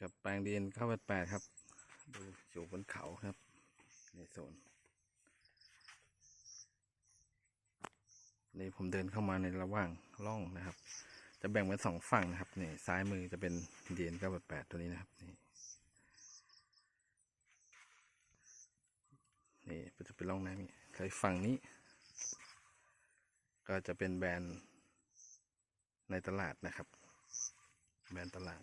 กับแปลงดินเข้าไปแปดครับ ดูอยู่บนเขาครับ ในโซนนี่ผมเดินเข้ามาในระหว่างร่องนะครับ จะแบ่งเป็นสองฝั่งนะครับนี่ซ้ายมือจะเป็นเดียนเก้าแปดตัวนี้นะครับนี่นี่จะเป็นร่องน้ำนี่ใครฝั่งนี้ ก็จะเป็นแบรนด์ในตลาดนะครับ แบรนด์ตลาด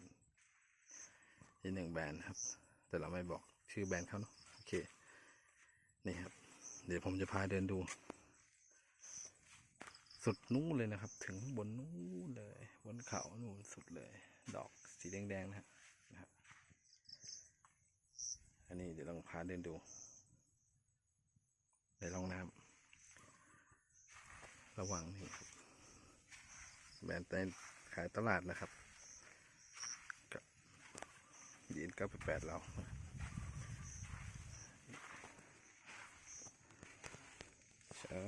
ที่หนึ่งแบรนด์ครับ แต่เราไม่บอกชื่อแบรนด์เขาเนาะโอเค นี่ครับ เดี๋ยวผมจะพาเดินดู สุดนู้นเลยนะครับ ถึงบนนู้นเลย บนเขานู้นสุดเลย ดอกสีแดงๆนะฮะนะครับ อันนี้เดี๋ยวลองพาเดินดูในร่องน้ำระว่างนี้ครับแบรนด์ในขายตลาดนะครับ ยีนเก้าแปดเราใช่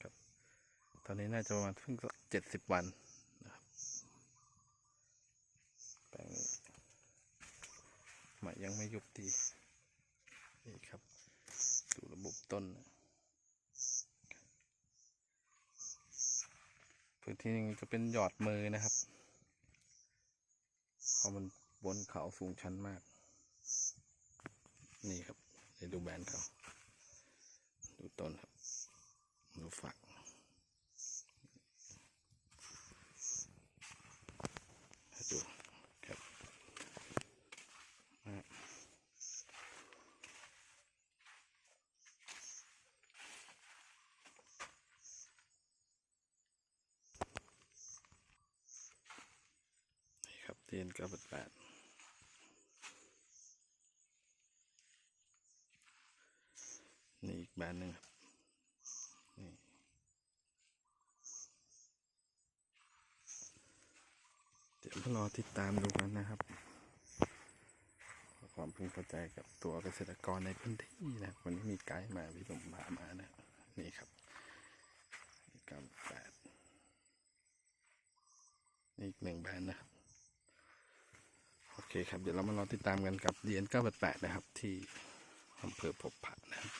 ครับ ตอนนี้น่าจะประมาณเพิ่งเจ็ดสิบวันนะครับแปลงนี้มายยังไม่ยุบดีนี่ครับ ดูระบบต้นนะพื้นที่นึงจะเป็นหยอดมือนะครับเพราะมัน บนเขาสูงชันมาก นี่ครับเดี๋ยวดูแบรนด์เขา ดูต้นครับ ดูฝัก ดูครับนี่ครับเทียนเก้าแปดนี่อีกแบรนด์หนึ่งครับนี่เดี๋ยวมารอติดตามดูกันนะครับ ความพึงพอใจกับตัวเกษตรกรในพื้นที่นะวันนี้มีไกด์มาพี่ผมพามานะ นี่ครับก้าแปดนี่อีกหนึ่งแบรนด์นะครับ โอเคครับ เดี๋ยวเรามารอติดตามกันกับเดียนเก้าแปดนะครับ ที่อำเภอพบพระนะครับ